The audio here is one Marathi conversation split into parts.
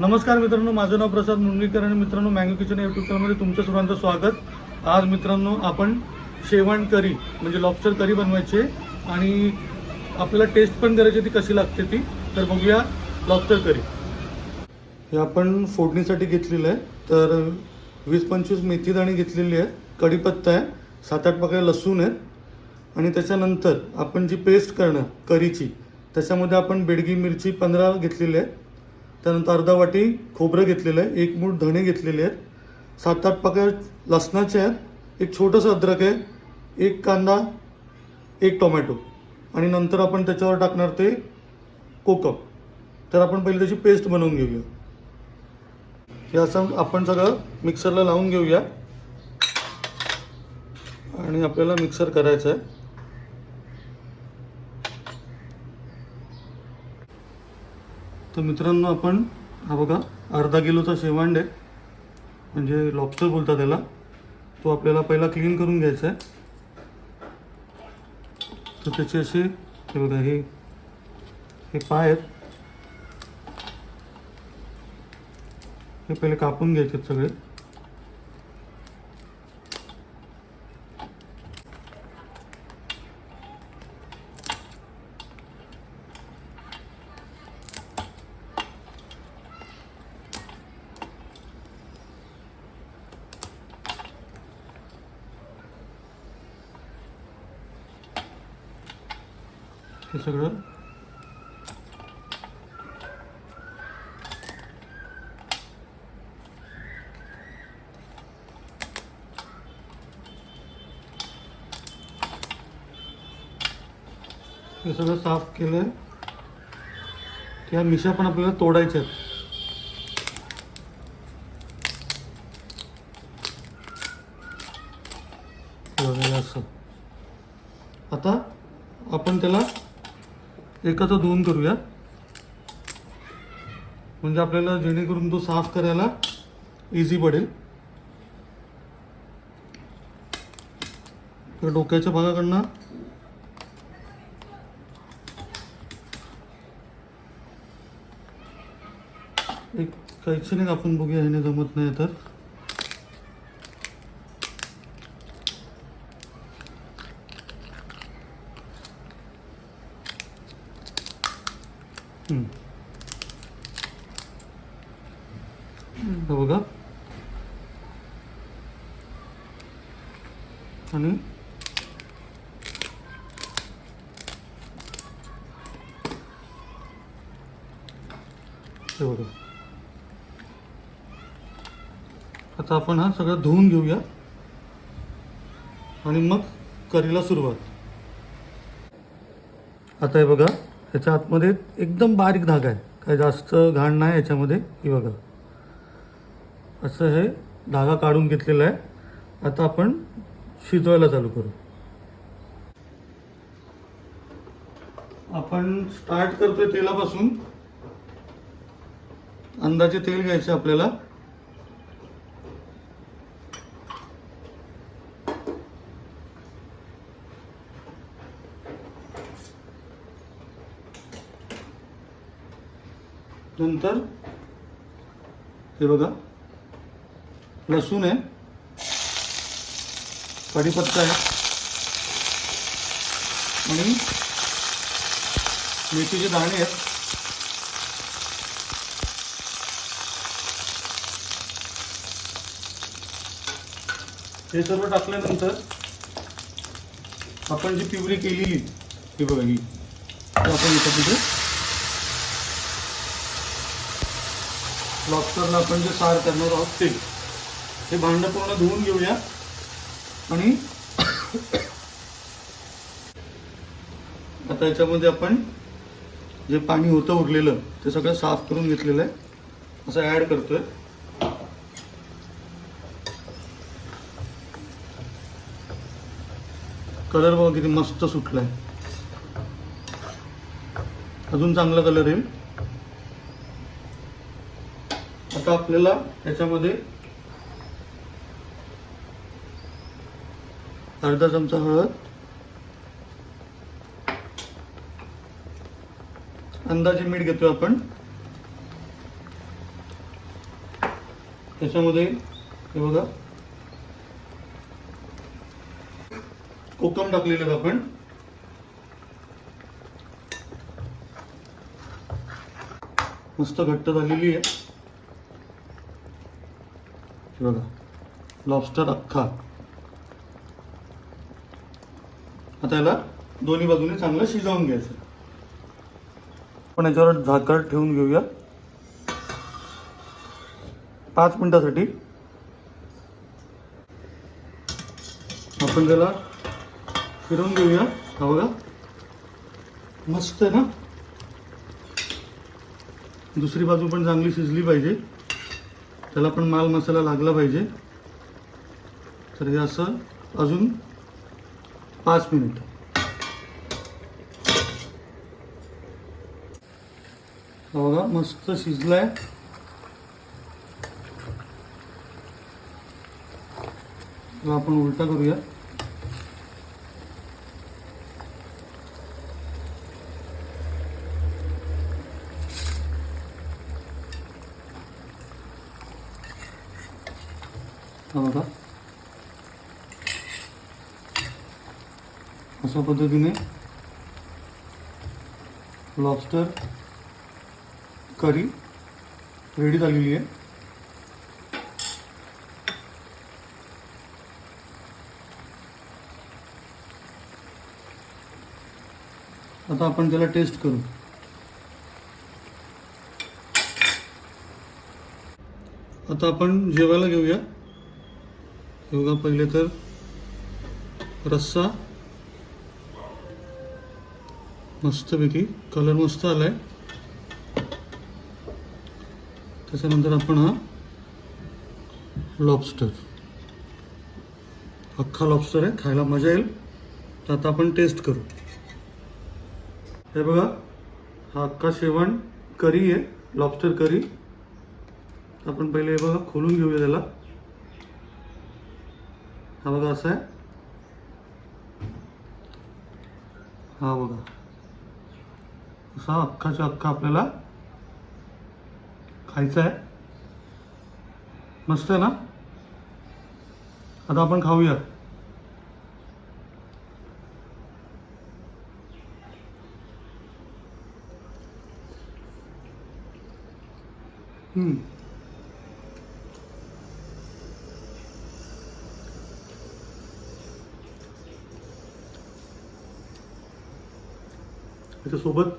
नमस्कार मित्रांनो माझं नाव प्रसाद मुंडगीकर आणि मित्रांनो मँगो किचन युट्यूब चॅनलमध्ये तुमचं सर्वांचं स्वागत. आज मित्रांनो आपण शेवण करी म्हणजे लॉबस्टर करी बनवायची आणि आपल्याला टेस्ट पण करायची ती कशी लागते ती. तर बघूया लॉबस्टर करी. हे आपण फोडणीसाठी घेतलेलं आहे. तर वीस पंचवीस मेथी दाणी घेतलेली आहे कढीपत्ता आहे. सात आठ पाकळ्या लसूण आहेत. आणि त्याच्यानंतर आपण जी पेस्ट करणार करीची त्याच्यामध्ये आपण बेडगी मिरची पंधरा घेतलेली आहे. त्यानंतर अर्धा वाटी खोबरं घेतलेलं आहे एक मूठ धणे घेतलेले आहेत सात आठ पाक लसणाचे आहेत एक छोटंसं अद्रक आहे एक कांदा एक टोमॅटो. आणि नंतर आपण त्याच्यावर टाकणार ते कोकम. तर आपण पहिले त्याची पेस्ट बनवून घेऊया. हे असं आपण सगळं मिक्सरला लावून घेऊया. आणि आपल्याला मिक्सर करायचं आहे. तर मित्रांनो आपण हा बघा अर्धा किलोचा शेवांड आहे. म्हणजे लॉबस्टर बोलतात त्याला. तो आपल्याला पहिला क्लीन करून घ्यायचा आहे. तर त्याचे असे हे बघा हे हे पाय आहेत. हे पहिले कापून घ्यायचे आहेत सगळे. हे सगळं. हे सगळं साफ केलं त्या मिशा पण आपल्याला तोडायच्या आहेत हे बघा, हे असं आता आपण त्याला एकाचा दोन करूया. म्हणजे आपल्याला जेणेकरून तो साफ करायला इझी पडेल. तर डोक्याच्या भागाकडनं. एक कैचीने आपण बघूया ह्याने जमत नाही तर. हे बघा. आणि हे बघा. आता आपण हा सगळं धुवून घेऊया. आणि मग करीला सुरुवात. आता हे बघा याच्या आतमध्ये एकदम बारीक धागा आहे. काय जास्त घाण नाही याच्यामध्ये ही बघा. असं हे धागा काढून घेतलेला आहे. आता आपण शिजवायला चालू करू. आपण स्टार्ट करतोय तेलापासून. अंदाजे तेल घ्यायचे आपल्याला. नंतर हे बघा. लसूण आहे. कढीपत्ता आहे. आणि मेथीचे दाणे आहेत. हे सर्व टाकल्यानंतर आपण जी पिवरी केलेली ही बघा ही ती आपण इथं तिथे लॉबस्टरला आपण जे सार करणार आहोत ते. हे भांड पूर्ण धुवून घेऊया. आणि आता याच्यामध्ये आपण जे पाणी होतं उरलेलं ते सगळं साफ करून घेतलेलं आहे. असं ॲड करतोय. कलर बघा किती मस्त सुटलाय. अजून चांगला कलर येईल. आता आपल्याला याच्यामध्ये अर्धा चमचा हळद. अंदाजे मीठ घेतोय आपण. त्याच्यामध्ये हे बघा. कोकम टाकलेले आपण. मस्त घट्ट झालेली आहे. बघा. लॉबस्टर अख्खा. आता याला दोन्ही बाजूने चांगलं शिजवून घ्यायचं. आपण याच्यावर झाकण ठेवून घेऊया. पाच मिनिटासाठी. आपण त्याला फिरवून घेऊया. हा बघा. मस्त आहे ना? दुसरी बाजू पण चांगली शिजली पाहिजे. त्याला पण माल मसाला लागला पाहिजे. तर हे असं अजून पाच मिनिट. बघा मस्त शिजलाय. आपण उलटा करूया हा बघा अशा पद्धतीने लॉबस्टर करी रेडी झालेली आहे. आता आपण त्याला टेस्ट करू. आता आपण जेवायला घेऊया. हे बघा पहिले तर रस्सा मस्तपैकी कलर मस्त आलाय. त्याच्यानंतर आपण हा लॉबस्टर अख्खा लॉबस्टर आहे. खायला मजा येईल. तर आता आपण टेस्ट करू. हे बघा. हा अख्खा शेवण करी आहे. Lobster curry. आपण पहिले हे बघा खोलून घेऊया त्याला. हा बघा असा आहे. हा बघा. असा अख्खाच्या अख्खा आपल्याला खायचा आहे. मस्त आहे ना? आता आपण खाऊया. हम्म. त्याच्यासोबत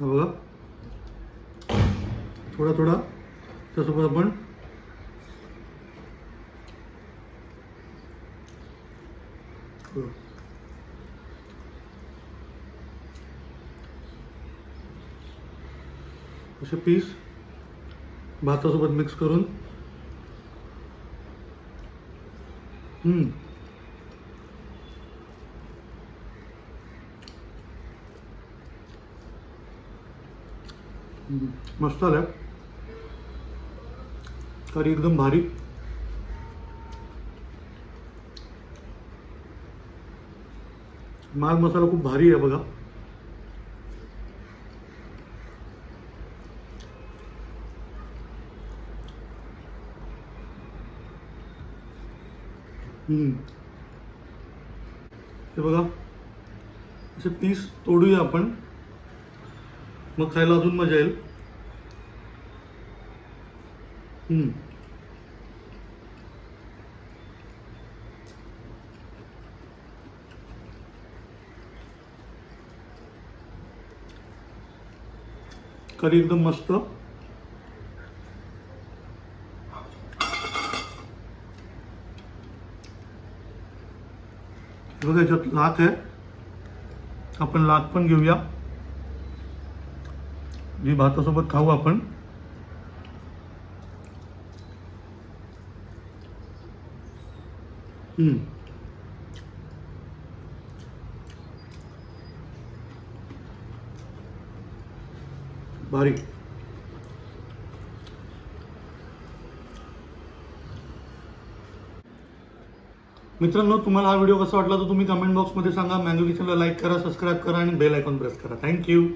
बघा. थोडा थोडा. त्यासोबत आपण असे पीस भातासोबत मिक्स करून. मस्त आलं. करी एकदम भारी. माल मसाला खूप भारी आहे बघा. हम्म. हे बघा. असे पीस तोडूया आपण. मग खायला अजून मजा येईल. हम्म. करी एकदम मस्त. बघा याच्यात लाख आहे. आपण लाख पण घेऊया. जी भातासोबत खाऊ आपण. भारी मित्रांनो तुम्हाला हा व्हिडिओ कसा वाटला तर तुम्ही कमेंट बॉक्समध्ये सांगा. मँगो किचनला लाईक करा सबस्क्राईब करा आणि बेल आयकॉन प्रेस करा. Thank you